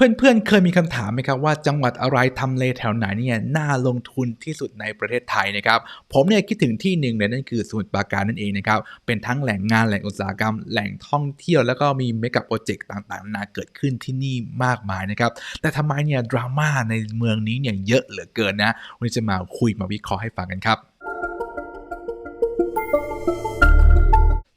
เพื่อนๆ เคยมีคำถามไหมครับว่าจังหวัดอะไรทำเลแถวไหนเนี่ยน่าลงทุนที่สุดในประเทศไทยนะครับผมเนี่ยคิดถึงที่หนึ่งเลยนั่นคือสมุทรปราการนั่นเองนะครับเป็นทั้งแหล่งงานแหล่งอุตสาหกรรม แหล่งท่องเที่ยวแล้วก็มีเมกะโปรเจกต์ต่างๆนานาเกิดขึ้นที่นี่มากมายนะครับแต่ทำไมเนี่ยดราม่าในเมืองนี้เนี่ยเยอะเหลือเกินนะวันนี้จะมาคุยมาวิเคราะห์ให้ฟังกันครับ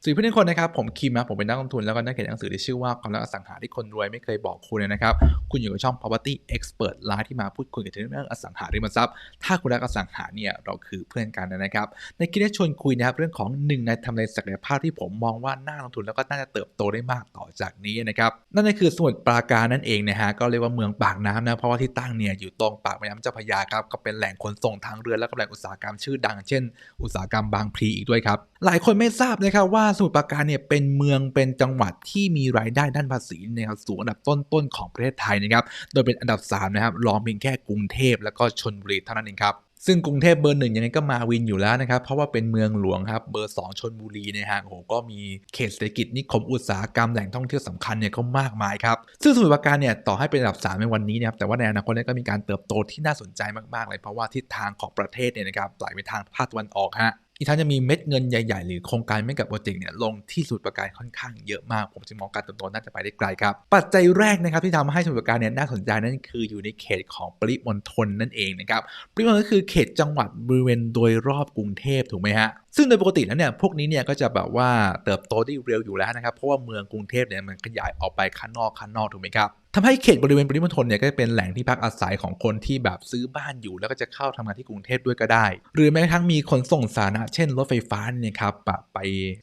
สวัสดีเพื่อนคนนะครับ ผมคิมนะผมเป็นนักลงทุนแล้วก็นักเขียนหนังสือที่ชื่อว่าความรักอสังหาที่คนรวยไม่เคยบอกคุณนะครับ คุณอยู่กับช่อง property expert ไลฟ์ที่มาพูดคุยกันถึงเรื่องอสังหาริมทรัพย์ ถ้าคุณรักอสังหาเนี่ยเราคือเพื่อนกันนะครับ ในคลิปนี้ชวนคุยนะครับเรื่องของหนึ่งในทำเลศักยภาพที่ผมมองว่าน่าลงทุนแล้วก็น่าจะเติบโตได้มากต่อจากนี้นะครับนั่นก็คือสมุทรปราการนั่นเองนะฮะก็เรียกว่าเมืองปากน้ำนะเพราะว่าที่ตั้งเนี่ยอยู่ตรงปากแม่น้ำเจ้าพระยาครับก็เป็นแหล่งขนส่งทางเรือและก็แหล่งอุตสาหกรรมชื่อดัง เช่น อุตสาหกรรมบางพลีอีกด้วยครับหลายคนไม่ทราบนะครับว่าสมุทรปราการเนี่ยเป็นเมืองเป็นจังหวัดที่มีรายได้ด้านภาษีนะครับสูงอันดับต้นๆของประเทศไทยนะครับโดยเป็นอันดับ3นะครับรองเพียงแค่กรุงเทพแล้วก็ชนบุรีเท่านั้นเองครับซึ่งกรุงเทพเบอร์หนึ่งยังไงก็มาวินอยู่แล้วนะครับ เพราะว่าเป็นเมืองหลวงครับเบอร์2ชนบุรีนะฮะโอ้โหก็มีเขตเศรษฐกิจนิคมอุตสาหกรรมแหล่งท่องเที่ยวสำคัญเนี่ยก็มากมายครับ ซึ่งสมุทรปราการเนี่ยต่อให้เป็นอันดับ 3 ในวันนี้นะครับแต่ว่าในอนาคตเนี่ยก็มีการเติบโตที่น่าสนใจมากๆเลยเพราะว่าทิศทางของประเทศเนี่ยนะครับไหลไปทางภาคตะวันออกฮะ อีกทั้งจะมีเม็ดเงินใหญ่ๆ หรือโครงการไม่กับโปรเจกต์เนี่ยลงที่สุดรประการค่อนข้างเยอะมาก ผมจะมองการเติบโตน่าจะไปได้ไกลครับ ปัจจัยแรกนะครับที่ทำให้สมุทรปราการเนี่ยน่าสนใจนั่นคืออยู่ในเขตของปริมณฑลนั่นเองนะครับปริมณฑลก็คือเขตจังหวัดบริเวณโดยรอบกรุงเทพถูกไหมฮะ ซึ่งโดยปกติแล้วเนี่ยพวกนี้เนี่ยก็จะแบบว่าเติบโตได้เร็วอยู่แล้วนะครับเพราะว่าเมืองกรุงเทพเนี่ยมันขยายออกไปข้างนอกข้างนอกถูกไหมครับทำให้เขตบริเวณปริมณฑลเนี่ยก็จะเป็นแหล่งที่พักอาศัยของคนที่แบบซื้อบ้านอยู่ แล้วก็จะเข้าทำงานที่กรุงเทพด้วยก็ได้ หรือแม้กระทั่งมีขนส่งสาธารณะเช่นรถไฟฟ้าเนี่ยครับแบบไป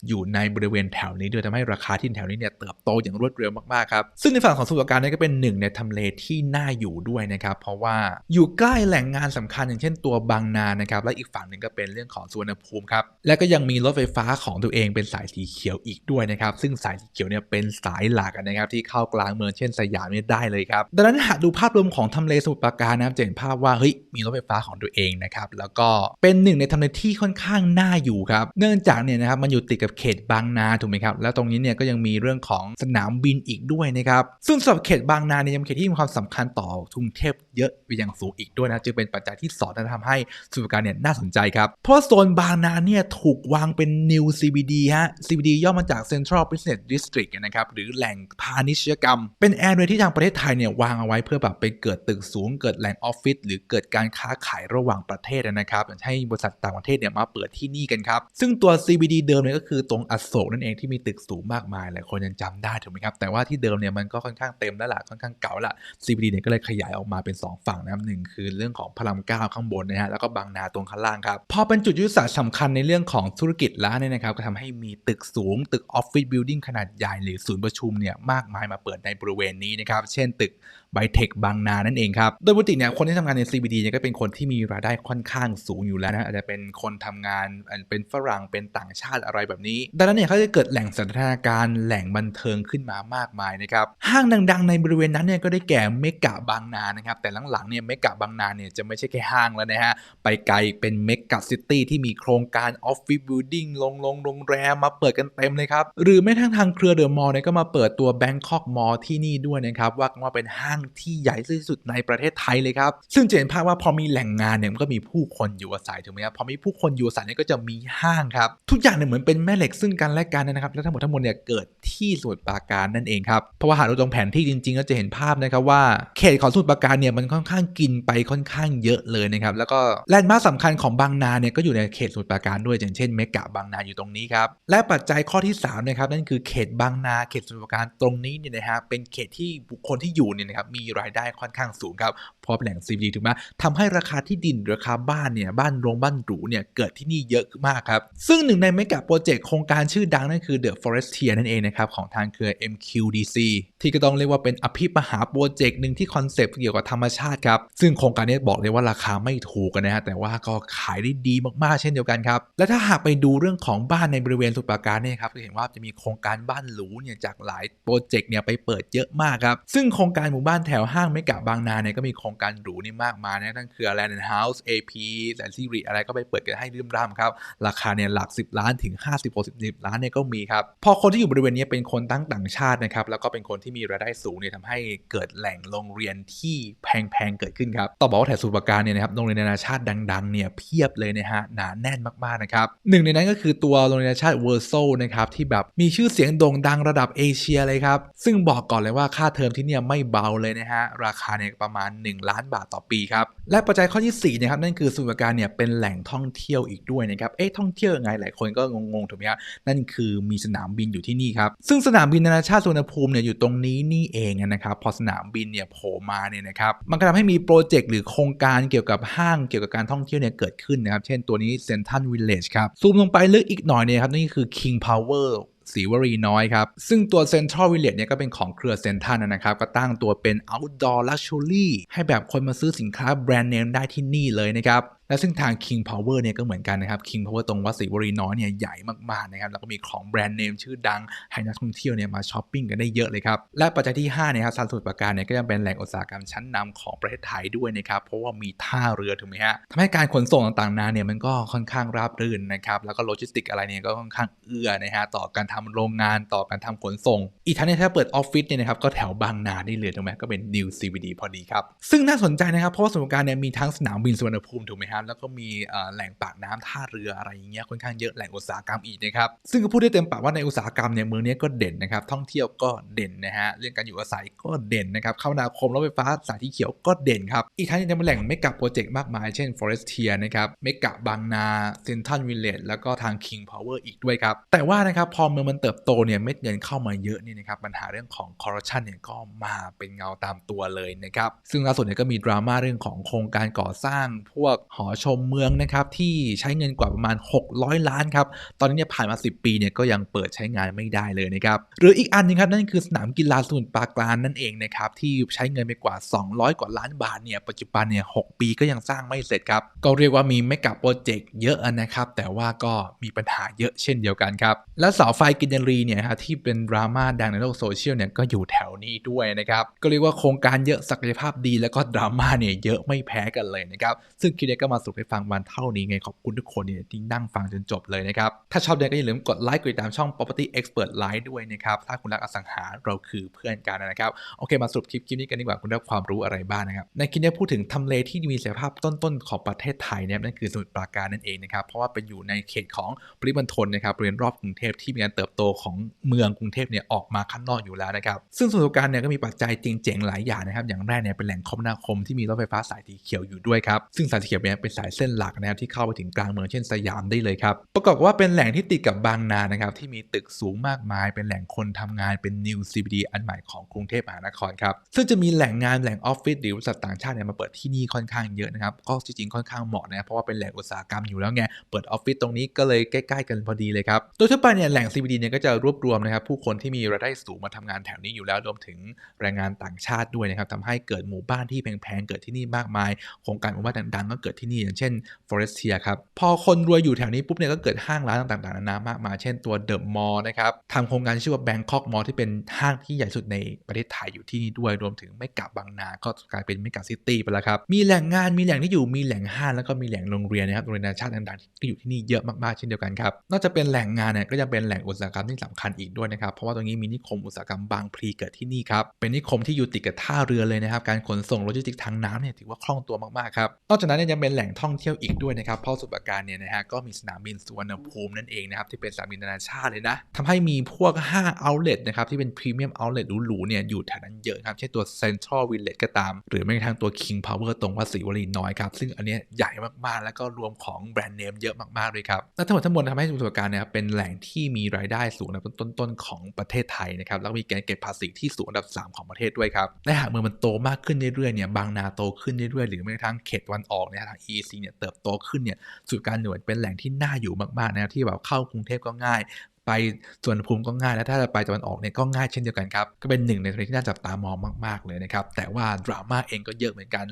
อยู่ในบริเวณแถวนี้ด้วยทำให้ราคาที่แถวนี้เนี่ยเติบโตอย่างรวดเร็วมากๆครับซึ่งในฝั่งของสมุทรปราการเนี่ยก็เป็นหนึ่งในทำเลที่น่าอยู่ด้วยนะครับเพราะว่าอยู่ใกล้แหล่งงานสำคัญอย่างเช่นตัวบางนานะครับและอีกฝั่งหนึ่งก็เป็นเรื่องของสุวรรณภูมิครับและก็ยังมีรถไฟฟ้าของตัวเองเป็นสายสีเขียวอีกด้วยนะครับ ซึ่งสายสีเขียวเนี่ยเป็นสายหลักนะครับที่เข้ากลางเมืองเช่นสยามเนี่ยได้เลยครับ ดังนั้นหากดูภาพรวมของทำเลสมุทรปราการนะครับจะเห็นภาพว่าเฮ้ยมีรถไฟฟ้าของตัวเองนะครับแล้วก็เป็นหนึ่งในทำเลที่ค่อนข้างน่าอยู่ครับ เนื่องจากเนี่ยนะครับมันอยู่ติดกับเขตบางนาถูกไหมครับ แล้วตรงนี้เนี่ยก็ยังมีเรื่องของสนามบินอีกด้วยนะครับ ซึ่งสำหรับเขตบางนาเนี่ยยังเป็นเขตที่มีความสำคัญต่อกรุงเทพเยอะไปอย่างสูงอีกด้วยนะจึงเป็นปัจจัยที่สอนทำให้สมุทรปราการเนี่ยน่าสนใจครับเพราะโซนบางนาเนี่ยถูกวางเป็น New CBD ฮะ CBD ย่อมาจาก Central Business District นะครับ หรือแหล่งพาณิชยกรรม เป็นแอร์เรียที่ทางประเทศไทยเนี่ยวางเอาไว้เพื่อแบบไปเกิดตึกสูง เกิดแหล่งออฟฟิศหรือเกิดการค้าขายระหว่างประเทศนะครับอย่างให้บริษัทต่างประเทศเนี่ยมาเปิดที่นี่กันครับ ซึ่งตัว CBD เดิมเนี่ยก็คือตรงอโศกนั่นเองที่มีตึกสูงมากมายหลายคนยังจำได้ถูกไหมครับ แต่ว่าที่เดิมเนี่ยมันก็ค่อนข้างเต็มแล้วล่ะค่อนข้างเก่าล่ะ CBD เนี่ยก็เลยขยายออกมาเป็น 2 ฝั่งนะครับหนึ่งคือเรื่องของพระรามเก้าข้างบนนะฮะแล้วก็บางนาตรงข้างล่างครับพอเป็นจุดยุทธศาสตร์สำคัญในเรื่องื่องของธุรกิจแล้วเนี่ยนะครับก็ทำให้มีตึกสูง ตึกออฟฟิศบิลดิ่งขนาดใหญ่หรือศูนย์ประชุมเนี่ยมากมายมาเปิดในบริเวณนี้นะครับ เช่นตึกไบเทคบางนานั่นเองครับ โดยปกติเนี่ยคนที่ทำงานใน CBD เนี่ยก็เป็นคนที่มีรายได้ค่อนข้างสูงอยู่แล้วนะอาจจะเป็นคนทำงานเป็นฝรั่งเป็นต่างชาติอะไรแบบนี้ ดังนั้นเนี่ยเขาจะเกิดแหล่งสันทนาการแหล่งบันเทิงขึ้นมามากมายนะครับห้างดังๆ ในบริเวณนั้นเนี่ยก็ได้แก่เมกะบางนานะครับแต่หลังๆเนี่ยเมกะบางนาเนี่ยจะไม่ใช่แค่ห้างแล้วนะฮะไปไกลเป็นเมกะซิตี้ที่มีโครงการออฟฟิศบิลดิ่งลงลงโรงแรมมาเปิดกันเต็มเลยครับหรือแม้ทั้งทางเครือเดอะมอลล์เนี่ยก็มาเปิดตัวแบงคอกมอลล์ที่นี่ด้วยนะครับว่ากันว่าเป็นห้างที่ใหญ่ที่สุดในประเทศไทยเลยครับ ซึ่งจะเห็นภาพว่าพอมีแหล่งงานเนี่ยมันก็มีผู้คนอยู่อาศัยถูกไหมครับพอมีผู้คนอยู่อาศัยเนี่ยก็จะมีห้างครับ ทุกอย่างเนี่ยเหมือนเป็นแม่เหล็กซึ่งกันและกันนะครับ และทั้งหมดทั้งมวลเนี่ยเกิดที่สมุทรปราการนั่นเองครับ เพราะว่าหากเราตรงแผนที่จริง ๆ ก็จะเห็นภาพนะครับว่าเขตของสมุทรปราการเนี่ยมันค่อนข้างกินไปค่อนข้างเยอะเลยนะครับ แล้วก็แลนด์มาร์คสำคัญของบางนาเนี่ยก็อยู่ในเขตสมุทรปราการด้วยอย่างเช่นเมกะบางนาอยู่ตรงนี้ครับ และปัจจัยข้อที่3นะครับนั่นคือเขตบางนาเขตสมุทรปราการตรงนี้เนี่ยนะฮะเป็นเขตที่บุคคลที่อยู่เนี่ยนะครับมีรายได้ค่อนข้างสูงครับ ราะเป็นแหล่ง CBD ถูกไหมทำให้ราคาที่ดินราคาบ้านเนี่ยบ้านโรงบ้านหรูเนี่ยเกิดที่นี่เยอะมากครับ ซึ่งหนึ่งในเมกะโปรเจกต์โครงการชื่อดังนั่นคือ The Forestier นั่นเองนะครับของทางเครือ MQDC ที่ก็ต้องเรียกว่าเป็นอภิมหาโปรเจกต์หนึ่งที่คอนเซปต์เกี่ยวกับธรรมชาติครับซึ่งโครงการนี้บอกเลยว่าราคาไม่ถูกนะฮะแต่ว่าก็ขายได้ดีมากๆ เช่นเดียวกันครับและถ้าหากไปดูเรื่องของบ้านในบริเวณสุปราการเนี่ยครับจะเห็นว่าจะมีโครงการบ้านหรูเนี่ยจากหลายโปรเจกต์เนี่ยไปเปิดเยอะมากครับซึ่งโครงการหมู่บ้านแถวห้างเมกะบางนาเนี่ยก็มีโครงการหรูนี่มากมายนะทั้งเครือ Land and House AP แสนสิริอะไรก็ไปเปิดกันให้รื่มร่ำครับราคาเนี่ยหลัก 10 ล้านถึง 50 60ล้านเนี่ยก็มีครับพอคนที่อยู่บริเวณนี้เป็นคนตั้งต่างชาตินะครับแล้วก็เป็นคนที่มีรายได้สูงเนี่ยทำให้เกิดแหล่งโรงเรียนที่แพงๆเกิดขึ้นครับต้องบอกว่าแถบสุปราการเนี่ยนะครับโรงเรียนนานาชาติดังๆเนี่ยเพียบเลยนะฮะหนาแน่นมากๆนะครับหนึ่งในนั้นก็คือตัวโรงเรียนนานาชาติเวอร์โซนะครับที่แบบมีชื่อเสียงโด่งดังระดับเอเชียเลยครับซึ่งบอกก่อนเลยว่าค่าเทอมที่เนี่ยไม่เบาเลยนะฮะราคาเนี่ยประมาณ1ล้านบาทต่อปีครับ และปัจจัยข้อที่4นะครับนั่นคือสมุทรปราการเนี่ยเป็นแหล่งท่องเที่ยวอีกด้วยนะครับ เอ๊ะท่องเที่ยวยังไงหลายคนก็งงๆถูกไหมครับนั่นคือมีสนามบินอยู่ที่นี่ครับ ซึ่งสนามบินนานาชาติสุวรรณภูมิเนี่ยอยู่ตรงนี้นี่เองนะครับ พอสนามบินเนี่ยโผล่มาเนี่ยนะครับ มันก็ทำให้มีโปรเจกต์หรือโครงการเกี่ยวกับห้างเกี่ยวกับการท่องเที่ยวเนี่ยเกิดขึ้นนะครับ เช่นตัวนี้เซนทันวิลเลจครับ ซูมลงไปลึกอีกหน่อยเนี่ยครับนี่คือ King Power ศรีวรีน้อยครับ ซึ่งตัว Central Village เนี่ยก็เป็นของเครือเซนทันนะครับ ก็ตั้งตัวเป็น outdoor luxury ให้แบบคนมาซื้อสินค้าแบรนด์เนมได้ที่นี่เลยนะครับ และซึ่งทาง King Power เนี่ยก็เหมือนกันนะครับ King Power ตรงวัดศรีวรีน้อยเนี่ยใหญ่มากๆนะครับแล้วก็มีของแบรนด์เนมชื่อดังให้นักท่องเที่ยวเนี่ยมาช้อปปิ้งกันได้เยอะเลยครับ และปัจจัยที่5เนี่ยครับสมุทรปราการเนี่ยก็ยังเป็นแหล่งอุตสาหกรรมชั้นนำของประเทศไทยด้วยนะครับเพราะว่ามีท่าเรือถูกไหมฮะทำให้การขนส่งต่างๆนาเนี่ยมันก็ค่อนข้างราบรื่นนะครับแล้วก็โลจิสติกอะไรเนี่ยก็ค่อนข้างเอื้อนะฮะต่อการทำโรงงานต่อการทำขนส่ง อีกทั้งเนี่ยถ้าเปิดออฟฟิศเนี่ยนะครับก็แถวบางนาได้เลยถูกไหมก็เป็น New CBD พอดีครับซึ่งน่าสนใจนะครับเพราะว่าสมุทรปราการเนี่ยมีทั้งสนามบินสุวรรณภูมิถูกไหมครับแล้วก็มีแหล่งปากน้ำท่าเรืออะไรอย่างเงี้ยค่อนข้างเยอะแหล่งอุตสาหกรรมอีกนะครับซึ่งก็พูดได้เต็มปากว่าในอุตสาหกรรมเนี่ยเมืองนี้ก็เด่นนะครับท่องเที่ยวก็เด่นนะฮะเรื่องการอยู่อาศัยก็เด่นนะครับคมนาคมรถไฟฟ้าสายที่เขียวก็เด่นครับอีกทั้งยังเป็นแหล่งเมกะโปรเจกต์มากมายเช่น Forestia นะครับเมกะบางนาเซนทันวิลเลจแล้วก็ทาง King Power อีกด้วยครับแต่ว่านะครับพอเมืองมันเติบโตเนี่ยเม็ดเงินเข้ามาเยอะนี่นะครับปัญหาเรื่องของคอร์รัปชันเนี่ยก็มาเป็นเงาตามตัวเลยนะครับซึ่งล่าสุดเนี่ยก็มีดราม่าเรื่องของโครงการก่อสร้างพวกหอชมเมืองนะครับที่ใช้เงินกว่าประมาณ 600 ล้านครับตอนนี้เนี่ยผ่านมา 10 ปีเนี่ยก็ยังเปิดใช้งานไม่ได้เลยนะครับหรืออีกอันนึงครับนั่นคือสนามกีฬาสมุทรปราการนั่นเองนะครับที่ใช้เงินไปกว่า 200 กว่าล้านบาทเนี่ยปัจจุบันเนี่ย 6 ปีก็ยังสร้างไม่เสร็จครับก็เรียกว่ามีไม่กับโปรเจกต์เยอะนะครับแต่ว่าก็มีปัญหาเยอะเช่นเดียวกันครับและเสาไฟกินรีเนี่ยครับที่เป็นดราม่าดังในโลกโซเชียลเนี่ยก็อยู่แถวนี้ด้วยนะครับก็เรียกว่าโครงการเยอะศักยภาพดีแล้วก็ดราม่าเนี่ยเยอะไม่แพ้กันเลยนะครับซึ่งคลิปนี้ก็มาสรุปให้ฟังวันเท่านี้ไงขอบคุณทุกคนเนี่ยที่นั่งฟังจนจบเลยนะครับ ถ้าชอบเนี่ยก็อย่าลืมกดไลค์กดติดตามช่อง property expert live ด้วยนะครับ ถ้าคุณรักอสังหาเราคือเพื่อนกันนะครับ โอเคมาสรุปคลิปคลิปนี้กันดีกว่าคุณได้ความรู้อะไรบ้างนะครับ ในคลิปนี้พูดถึงทำเลที่มีศักยภาพต้นๆของประเทศไทยเนี่ยนั่นคือสมุทรปราการนั่นเองนะครับ เพราะว่าเป็นอยู่ในเขตของปริมณฑลนะครับบริเวณรอบกรุงเทพที่มีการเติบโตของเมืองกรุงเทพเนี่ยออกมาข้างนอกอยู่แล้วนะครับ ซึ่งสมุทรปราการเนี่ยก็มีปัจจัยเจ๋งๆหลายอย่างนะครับ อย่างแรกเนี่ยเป็นแหล่งคมนาคมที่มีรถไฟฟ้าสายสีเขียวอยู่ด้วยครับซึ่งสายสีเขียวเนี่ยเป็นสายเส้นหลักนะครับที่เข้าไปถึงกลางเมืองเช่นสยามได้เลยครับประกอบกับว่าเป็นแหล่งที่ติดกับบางนานะครับที่มีตึกสูงมากมาย เป็นแหล่งคนทำงานเป็น New CBD อันใหม่ของกรุงเทพมหานครครับซึ่งจะมีแหล่งงานแหล่งออฟฟิศหรือบริษัทต่างชาติเนี่ยมาเปิดที่นี่ค่อนข้างเยอะนะครับก็จริงๆค่อนข้างเหมาะนะเพราะว่าเป็นแหล่งอุตสาหกรรมอยู่แล้วไงเปิดออฟฟิศตรงนี้ก็เลยใกล้ๆกันพอดีเลยครับโดยทั่วไปเนี่ยแหล่ง CBD เนี่ยก็จะรวบรวมนะครับผู้คนที่มีรายได้สูงมาทำงานแถวนี้อยู่แล้วรวมถึงแรงงานต่างชาติด้วยนะครับทำให้เกิดหมู่บ้านที่แพงๆเกิดที่นี่มากมายโครงการหมู่บ้านดังๆก็เกิดที่นี่อย่างเช่น Forestia ครับ พอคนรวยอยู่แถวนี้ปุ๊บเนี่ยก็เกิดห้างร้านต่างๆนานามากมายเช่นตัวเดอะมอลล์นะครับทำโครงการชื่อว่า Bangkok Mall ที่เป็นห้างที่ใหญ่สุดในประเทศไทยอยู่ที่นี่ด้วยรวมถึงไม่กะบางนา ก็กลายเป็นไม่กะซิตี้ไปแล้วครับ มีแหล่งงานมีแหล่งที่อยู่มีแหล่งห้างแล้วก็มีแหล่งโรงเรียนนะครับโรงเรียนนานาชาติต่างๆที่อยู่ที่นี่เยอะมากๆเช่นเดียวกันครับนอกจากเป็นแหล่งงานเนี่ยก็ยังเป็นแหล่งอุตสาหกรรมที่สำคัญอีกด้วยนะครับเพราะว่าตรงนี้มีนิคมอุตสาหกรรมบางพลีเกิดที่นี่ครับเป็นนิคมที่อยู่ติดกับท่าเรือเลยนะครับการขนส่งโลจิสติกทางน้ำเนี่ยถือว่าคล่องตัวมากๆครับนอกจากนั้นยังเป็นแหล่งท่องเที่ยวอีกด้วยนะครับ เพราะสุปการเนี่ยนะฮะก็มีสนามบินสุวรรณภูมินั่นเองนะครับที่เป็นสนามบินนานาชาติเลยนะทำให้มีพวกห้างเอาท์เลทนะครับที่เป็นพรีเมียมเอาท์เลทหรูๆเนี่ยอยู่แถวนั้นเยอะครับเช่นตัว Central Village ก็ตาม หรือแม้กระทั่งตัว King Power ตรงวัดศรีวลีน้อยครับซึ่งอันเนี้ยใหญ่มากๆ แล้วก็รวมของแบรนด์เนมเยอะมากๆเลยครับและทั้งหมดทั้งมวลทำให้สุปการเนี่ยเป็นแหล่งที่มีรายได้สูงอันดับต้นๆของประเทศไทยนะครับแล้วมีการเก็บภาษีที่สูงอันดับ 3 ของประเทศด้วยครับและหากเมืองมันโตมากขึ้นเรื่อยๆเนี่ยบางนาโตขึ้นเรื่อยๆหรือแม้กระทั่งเขตวันออกเนี่ยทาง EEC เนี่ยเติบโตขึ้นเนี่ยสุดการหน่วยเป็นแหล่งที่น่าอยู่มากๆนะที่แบบเข้ากรุงเทพก็ง่าย ไปไปสวนภูมิก็ง่ายและถ้าจะไปตะวันออกเนี่ยก็ง่ายเช่นเดียวกันครับก็เป็นหนึ่งในประเทศที่น่าจับตามองมาก ๆเลยนะครับแต่ว่าดราม่าเองก็เยอะเหมือนกัน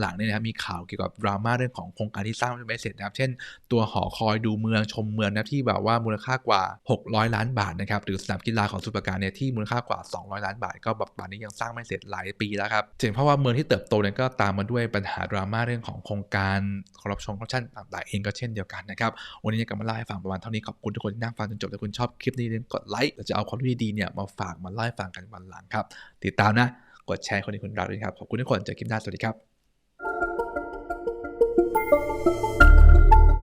หลังๆเนี่ยนะครับมีข่าวเกี่ยวกับดราม่าเรื่องของโครงการที่สร้างไม่เสร็จนะครับเช่น ตัวหอคอยดูเมืองชมเมืองนะที่แบบว่ามูลค่ากว่า 600 ล้านบาทนะครับหรือสนามกีฬาของสุปการเนี่ยที่มูลค่ากว่า 200 ล้านบาท ก็แบบป่านนี้ยังสร้างไม่เสร็จหลายปีแล้วครับเจ๋งเพราะว่าเมืองที่เติบโตเนี่ยก็ตามมาด้วยปัญหาดราม่าเรื่องของโครงการคอร์รัปชันคอร์รัปชันต่างๆเองก็เช่นเดียวกันนะครับวันนี้ก็มาเล่าให้ฟังประมาณเท่านี้ขอบคุณทุกคนที่นั่งฟังจนจบถ้าคุณชอบคลิปนี้ลืมกดไลค์เราจะเอาความรู้ดีๆเนี่ยมาฝากมาเล่าให้ฟังกันวันหลังครับ ติดตามนะ กดแชร์คนที่คุณรักด้วยครับ ขอบคุณทุกคนเจอคลิปหน้าสวัสดีครับ